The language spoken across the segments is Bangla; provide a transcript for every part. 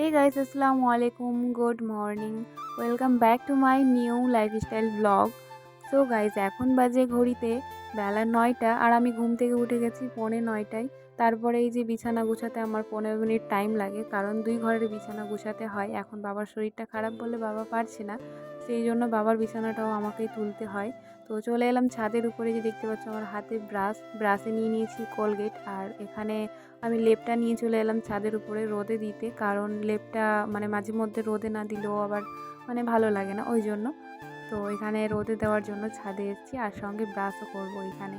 হে গাইস আসসালামু আলাইকুম good morning welcome back to my new lifestyle blog so guys এখন বাজে ঘড়িতে বেলা নয়টা আর আমি ঘুম থেকে উঠে গেছি পৌনে নয়টায়। তারপরে এই যে বিছানা গুছাতে আমার পনেরো মিনিট টাইম লাগে, কারণ দুই ঘরের বিছানা গুছাতে হয়। এখন বাবার শরীরটা খারাপ বলে বাবা পারছে না, সেই জন্য বাবার বিছানাটাও আমাকেই তুলতে হয়। তো চলে এলাম ছাদের উপরে যে দেখতে পাচ্ছ আমার হাতে ব্রাশ, ব্রাশে নিয়ে নিয়েছি কোলগেট আর এখানে আমি লেপটা নিয়ে চলে এলাম ছাদের উপরে রোদে দিতে কারণ লেপটা মানে মাঝে মধ্যে রোদে না দিলেও আবার মানে ভালো লাগে না ওই জন্য। তো এখানে রোদে দেওয়ার জন্য ছাদে এসেছি আর সঙ্গে ব্রাশও করব এখানে।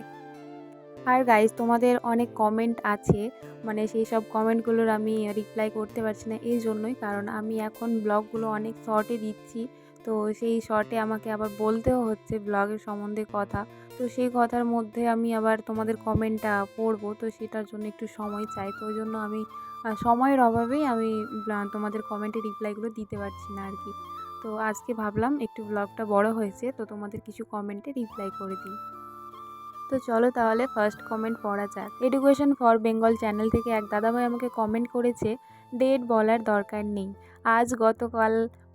আর গাইজ তোমাদের অনেক কমেন্ট আছে মানে সেই সব কমেন্টগুলোর আমি রিপ্লাই করতে পারছি না এই জন্যই কারণ আমি এখন ব্লগগুলো অনেক শর্টে দিচ্ছি। তো সেই শর্টে আমাকে আবার বলতেও হচ্ছে ব্লগের সম্বন্ধে কথা। তো সেই কথার মধ্যে আমি আবার তোমাদের কমেন্টটা পড়ব, তো সেটার জন্য একটু সময় চাই। তো ওই জন্য আমি সময়ের অভাবেই আমি তোমাদের কমেন্টে রিপ্লাইগুলো দিতে পারছি না আর কি। তো আজকে ভাবলাম একটু ব্লগটা বড় হয়েছে, তো তোমাদের কিছু কমেন্টে রিপ্লাই করে দিই। তো চলো তাহলে ফার্স্ট কমেন্ট পড়া যাক। এডুকেশন ফর বেঙ্গল চ্যানেল থেকে এক দাদাভাই আমাকে কমেন্ট করেছে ডেট বলার দরকার নেই। আজ গতকাল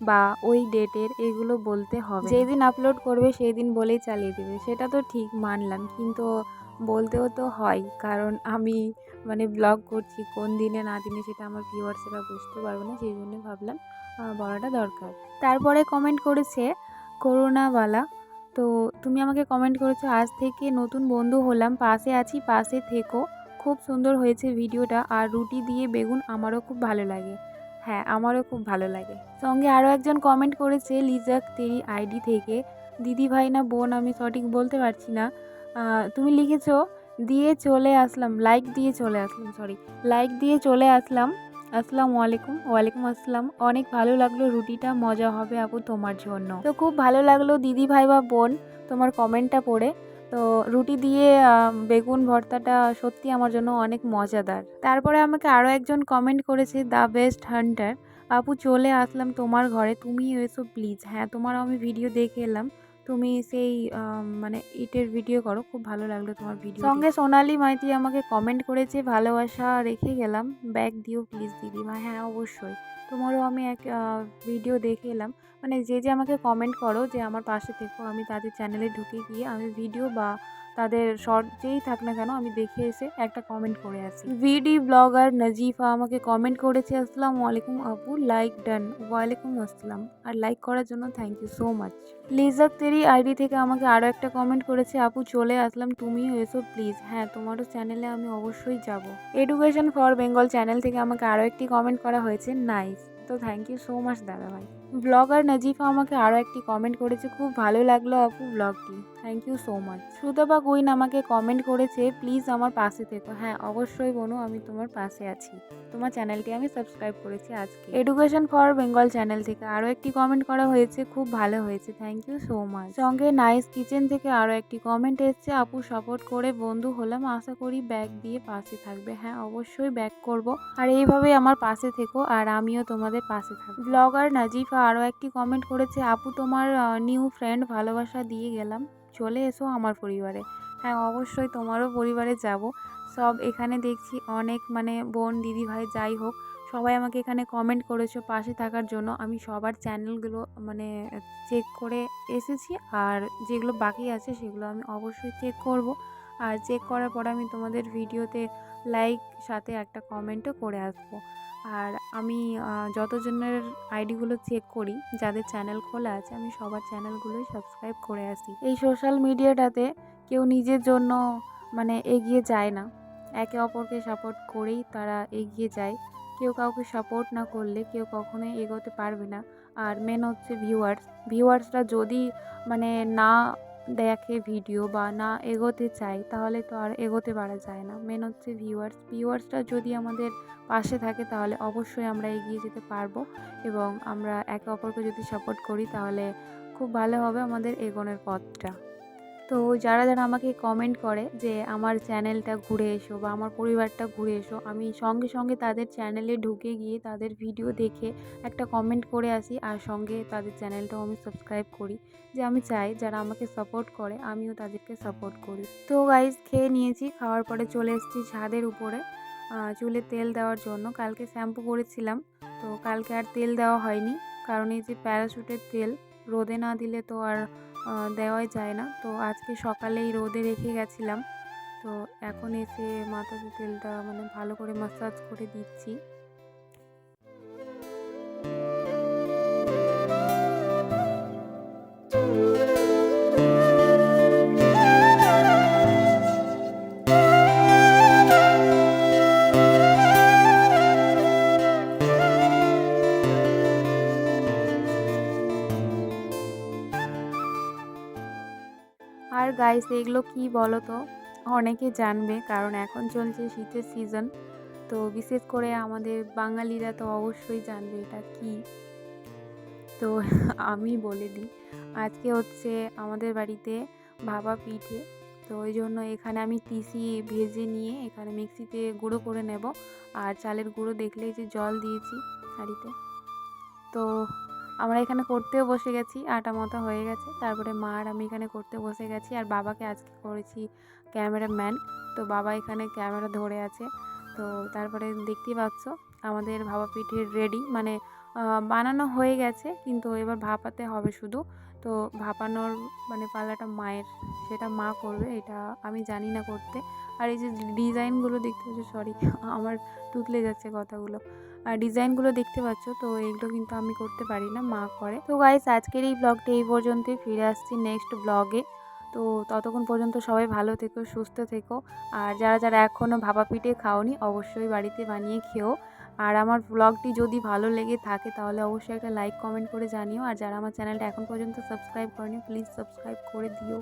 বা ওই ডেটের এগুলো বলতে হবে। যেদিন আপলোড করবে সেই দিন বলেই চালিয়ে দেবে। সেটা তো ঠিক, মানলাম। কিন্তু বলতেও তো হয়, কারণ আমি মানে ব্লগ করছি, কোন দিনে না দিনে সেটা আমার ভিউয়ার্সেরা বুঝতে পারবে না, সেই জন্য ভাবলাম বলাটা দরকার। তারপরে কমেন্ট করেছে করোনাওয়ালা তো তুমি আমাকে কমেন্ট করেছ, আজ থেকে নতুন বন্ধু হলাম, পাশে আছি, পাশে থেকো। খুব সুন্দর হয়েছে ভিডিওটা, আর রুটি দিয়ে বেগুন আমারও খুব ভালো লাগে। হ্যাঁ আমারও খুব ভালো লাগে। সঙ্গে আরও একজন কমেন্ট করেছে, লিজাক, তেরি আইডি থেকে, দিদি ভাই না বোন, আমি সঠিক বলতে পারছি না। তুমি লিখেছো, দিয়ে চলে আসলাম লাইক দিয়ে চলে আসলাম সরি লাইক দিয়ে চলে আসলাম। আসসালামু আলাইকুম, ওয়ালাইকুম আসসালাম। অনেক ভালো লাগল, রুটিটা মজা হবে আপু তোমার জন্য। তো খুব ভালো লাগল, দিদি ভাই বা বোন, তোমার কমেন্টটা পড়ে। তো রুটি দিয়ে বেগুন ভর্তাটা সত্যি আমার জন্য অনেক মজাদার। তারপরে আমাকে আরও একজন কমেন্ট করেছে দ্য বেস্ট হান্টার আপু চলে আসলাম তোমার ঘরে। তুমি এসো প্লিজ হ্যাঁ তোমার আমি ভিডিও দেখে এলাম। তুমি সেই মানে ইটের ভিডিও করো খুব ভালো লাগল তোমার ভিডিও সঙ্গে সোনালি মাইতি আমাকে কমেন্ট করেছে ভালোবাসা রেখে গেলাম ব্যাগ দিও প্লিজ দিদিমা। হ্যাঁ অবশ্যই। তোমারও আমি এক ভিডিও দেখে এলাম। মানে যে যে আমাকে কমেন্ট করো যে, আমার পাশে থেকো, আমি তাদের চ্যানেলে ঢুকে গিয়ে আমি ভিডিও বা তাদের শর্ট যেই থাক না কেন, আমি দেখে এসে একটা কমেন্ট করে আসি। ভিডি ব্লগার নাজিফা আমাকে কমেন্ট করেছে, আসসালামু আলাইকুম আপু লাইক ডান ওয়ালাইকুম আসসালাম। আর লাইক করার জন্য থ্যাংক ইউ সো মাচ লিজাক তেরি আইডি থেকে আমাকে আরও একটা কমেন্ট করেছে, আপু, চলে আসলাম, তুমিও এসো প্লিজ হ্যাঁ তোমারও চ্যানেলে আমি অবশ্যই যাব। এডুকেশন ফর বেঙ্গল চ্যানেল থেকে আমাকে আরও একটি কমেন্ট করা হয়েছে নাইস তো থ্যাংক ইউ সো মাচ দাদা ভাই ব্লগার নাজিফা আমাকে আরও একটি কমেন্ট করেছে। খুব ভালো লাগল আপু ব্লগটি। Thank you so much Shrutapa Guin আমাকে কমেন্ট করেছে প্লিজ আমার পাশে থেকো। হ্যাঁ অবশ্যই বোনো, আমি তোমার পাশে আছি। তোমার চ্যানেলটি আমি সাবস্ক্রাইব করেছি আজকে। এডুকেশন ফর বেঙ্গল চ্যানেল থেকে আরও একটি কমেন্ট করা হয়েছে, খুব ভালো হয়েছে। থ্যাংক ইউ সো মাচ সঙ্গে নাইস কিচেন থেকে আরও একটি কমেন্ট এসছে, আপু সাপোর্ট করে বন্ধু হলাম, আশা করি ব্যাগ দিয়ে পাশে থাকবে। হ্যাঁ অবশ্যই ব্যাক করব। আর এইভাবেই আমার পাশে থেকো, আর আমিও তোমাদের পাশে থাকব। ব্লগার নাজিফা আরও একটি কমেন্ট করেছে, আপু, তোমার নিউ ফ্রেন্ড ভালোবাসা দিয়ে গেলাম, চলে এসো আমার পরিবারে। হ্যাঁ অবশ্যই তোমারও পরিবারে যাব। সব এখানে দেখছি অনেক মানে বোন, দিদি ভাই যাই হোক, সবাই আমাকে এখানে কমেন্ট করেছ পাশে থাকার জন্য। আমি সবার চ্যানেলগুলো মানে চেক করে এসেছি আর যেগুলো বাকি আছে সেগুলো আমি অবশ্যই চেক করব। আর চেক করার পর আমি তোমাদের ভিডিওতে লাইক সাথে একটা কমেন্টও করে আসব। আর আমি যতজনের আইডিগুলো চেক করি, যাদের চ্যানেল খোলা আছে, আমি সবার চ্যানেলগুলোই সাবস্ক্রাইব করে আসি। এই সোশ্যাল মিডিয়াটাতে কেউ নিজের জন্য মানে এগিয়ে যায় না। একে অপরকে সাপোর্ট করেই তারা এগিয়ে যায়। কেউ কাউকে সাপোর্ট না করলে কেউ কখনোই এগোতে পারবে না। আর মেন হচ্ছে ভিউয়ার্স। ভিউয়ার্সরা যদি মানে না দেখে ভিডিও বা না এগোতে চাই, তাহলে তো আর এগোতে পারা যায় না। মেন হচ্ছে ভিউয়ার্স ভিউয়ার্সরা যদি আমাদের পাশে থাকে, তাহলে অবশ্যই আমরা এগিয়ে যেতে পারব এবং আমরা একে অপরকে যদি সাপোর্ট করি, তাহলে খুব ভালো হবে আমাদের এগোনোর পথটা। তো যারা যারা আমাকে কমেন্ট করে যে আমার চ্যানেলটা ঘুরে এসো বা আমার পরিবারটা ঘুরে এসো, আমি সঙ্গে সঙ্গে তাদের চ্যানেলে ঢুকে গিয়ে তাদের ভিডিও দেখে একটা কমেন্ট করে আসি আর সঙ্গে তাদের চ্যানেলটাও আমি সাবস্ক্রাইব করি। যে আমি চাই যারা আমাকে সাপোর্ট করে, আমিও তাদেরকে সাপোর্ট করি। তো গাইজ খেয়ে নিয়েছি, খাওয়ার পরে চলে এসেছি ছাদের উপরে। চুলে তেল দেওয়ার জন্য। কালকে শ্যাম্পু করেছিলাম, তো কালকে আর তেল দেওয়া হয়নি। কারণ এই যে প্যারাশুটের তেল রোদে না দিলে তো আর দেওয়াই যায় না। তো আজকে সকালেই রোদে রেখে গেছিলাম। তো এখন এসে মাথাতে তেলটা মানে ভালো করে মাসাজ করে দিচ্ছি। আর গাইস এগুলো কি বলো তো অনেকে জানবে, কারণ এখন চলছে শীতের সিজন তো বিশেষ করে আমাদের বাঙালিরা তো অবশ্যই জানবে এটা কি। তো আমি বলে দিই, আজকে হচ্ছে আমাদের বাড়িতে ভাবা পিঠে, তো ওই জন্য এখানে আমি তিসি ভেজে নিয়ে এখানে মিক্সিতে গুঁড়ো করে নেব, আর চালের গুঁড়ো দেখলেই যে জল দিয়েছি হাঁড়িতে তো আমরা এখানে করতেও বসে গেছি, আটা মতো হয়ে গেছে। তারপরে মা আর আমি এখানে করতে বসে গেছি আর বাবাকে আজকে করেছি ক্যামেরাম্যান। তো বাবা এখানে ক্যামেরা ধরে আছে। তো তারপরে দেখতেই পাচ্ছ, আমাদের ভাপা পিঠে রেডি মানে বানানো হয়ে গেছে, কিন্তু এবার ভাপাতে হবে শুধু। তো ভাপানোর মানে পাল্লাটা মায়ের, সেটা মা করবে, এটা আমি জানি না করতে। আর এই যে ডিজাইনগুলো দেখতে সরি আমার তুতলে যাচ্ছে কথাগুলো। ডিজাইনগুলো দেখতে পাচ্ছ, তো এগুলো কিন্তু আমি করতে পারি না, মা করে। তো গাইস আজকের এই ব্লগটা এই পর্যন্তই, ফিরে আসছি নেক্সট ব্লগে তো ততক্ষণ পর্যন্ত সবাই ভালো থেকো, সুস্থ থেকো। আর যারা যারা এখনও ভাপা পিঠে খাওনি, অবশ্যই বাড়িতে বানিয়ে খেও। আর আমার ব্লগটি যদি ভালো লেগে থাকে, তাহলে অবশ্যই একটা লাইক কমেন্ট করে জানিও। আর যারা আমার চ্যানেলটা এখন পর্যন্ত সাবস্ক্রাইব করেনি প্লিজ সাবস্ক্রাইব করে দিও।